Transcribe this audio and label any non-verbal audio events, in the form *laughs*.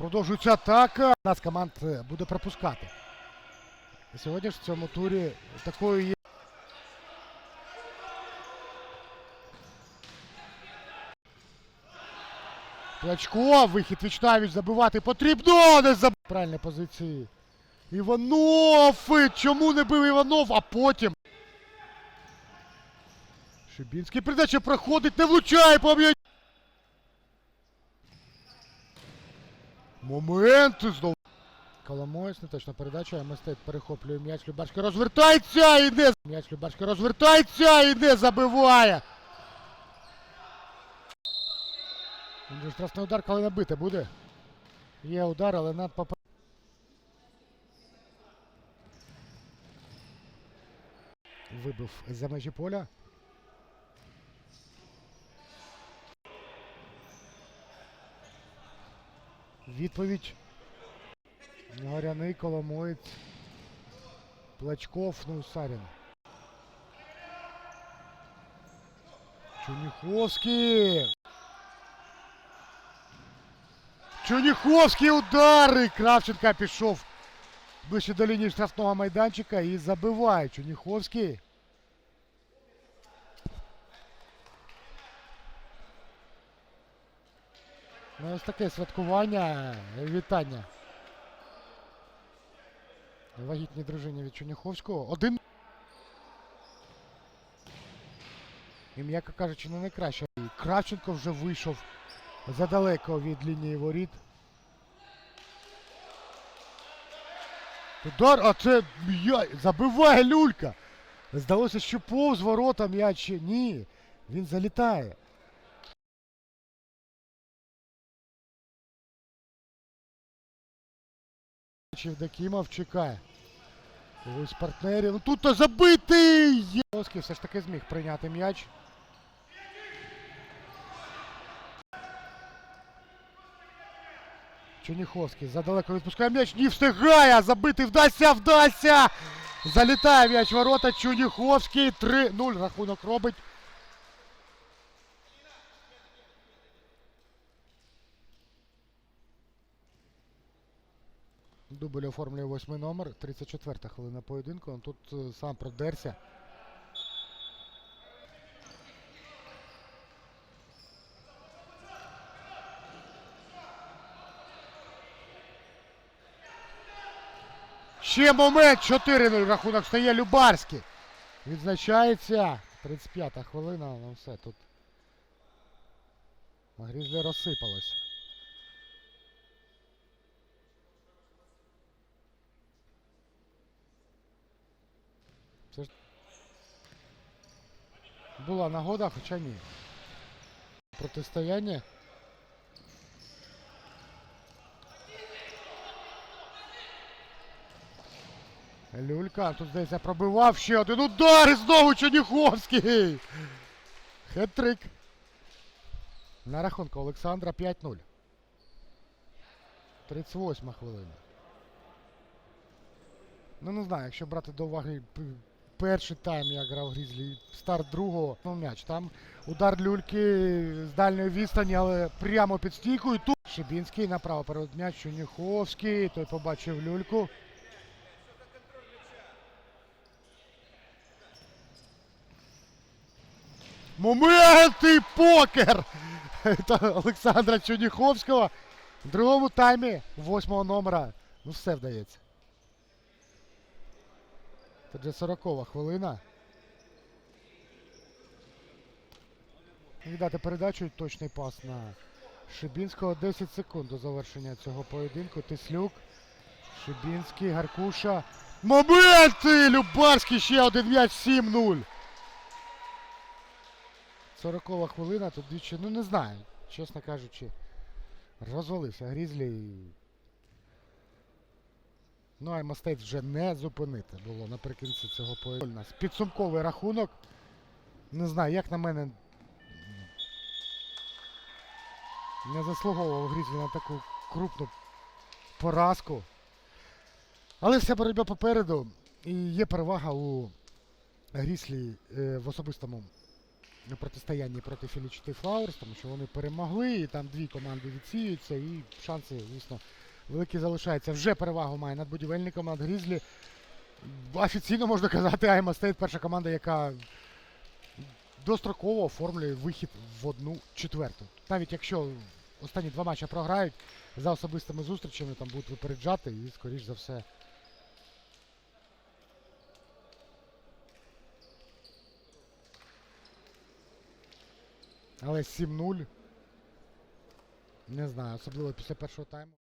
Продовжується атака. Нас команд е, буде пропускати. Сьогодні ж в цьому турі такою є. Плачко, вихід Вічнавіч забивати потрібно. Не заб... Правильні позиції. Іванов! Чому не бив Іванов? А потім. Шибінський передача проходить, не влучає по Моменти знову. Коломоєць, неточна передача, а Мистет перехоплює м'яч. Любашка розвертається і не... М'яч Любашка розвертається і не забиває. Він штрафний удар, коли набити буде. Є удар, але над поп... Вибив за межі поля. Відповідь. Горяний Коломоєць. Плачков, ну Сарін. Чуніховський. Чуніховський удари. Кравченка пішов ближче до лінії штрафного майданчика і забиває Чуніховський. Ну, ось таке святкування. Вітання. Вагітній дружині від Чуніховського. Один. І, м'яко кажучи, не найкраще. Кравченко вже вийшов задалеко від лінії воріт. Удар, а це м'яч. Забиває люлька. Здалося, що повз ворота м'яч. Ні. Він залітає. Чевдокімов чекає. Ось партнерів. Ну тут то забитий! Осків все ж таки зміг прийняти м'яч. Чуніховський задалеко відпускає м'яч. Не встигає! а Забити вдасться! Вдасться! Залітає м'яч ворота. Чуніховський. 3-0 рахунок робить. Дубль оформлює восьмий номер, 34-та хвилина поєдинку. Ну, Тут е, сам продерся. Ще момент 4-0 рахунок стає Любарський. Відзначається. 35-та хвилина, ну все тут. Грізлі розсипалось. Це ж була нагода, хоча ні. Протистояння. Люлька, тут здається пробивав ще один удар і знову Черніховський. Хет-трик. На рахунку Олександра 5-0. 38 хвилина. Ну не знаю, якщо брати до уваги перший тайм, як грав Грізлі, старт другого, ну м'яч. Там удар люльки з дальньої відстані, але прямо під стійкою. Тут Шибінський направо перед м'яч, Чуніховський, той побачив люльку. Моменти покер! *laughs* Та Олександра Чуніховського. В другому таймі восьмого номера. Ну все вдається. Це вже 40 хвилина. Віддати передачу точний пас на Шибінського. 10 секунд до завершення цього поєдинку. Тислюк. Шибінський, Гаркуша. Моменти! Любарський ще один м'яч 7-0. 40 хвилина, тут двічі, ну не знаю, чесно кажучи. Розвалився Грізлі. Ну, а Мастейт вже не зупинити було наприкінці цього поєдинку. Підсумковий рахунок. Не знаю, як на мене. Не заслуговував Грізлі на таку крупну поразку. Але вся боротьба попереду. І є перевага у Гріслі е, в особистому протистоянні проти Філічити Флауерс, тому що вони перемогли, і там дві команди відсіюються, і шанси, звісно, великі залишаються. Вже перевагу має над будівельником, над Грізлі. Офіційно можна казати, Айма Стейт перша команда, яка достроково оформлює вихід в одну четверту. Навіть якщо останні два матчі програють, за особистими зустрічами там будуть випереджати і, скоріш за все, Але 7-0. Не знаю, особливо після першого тайму.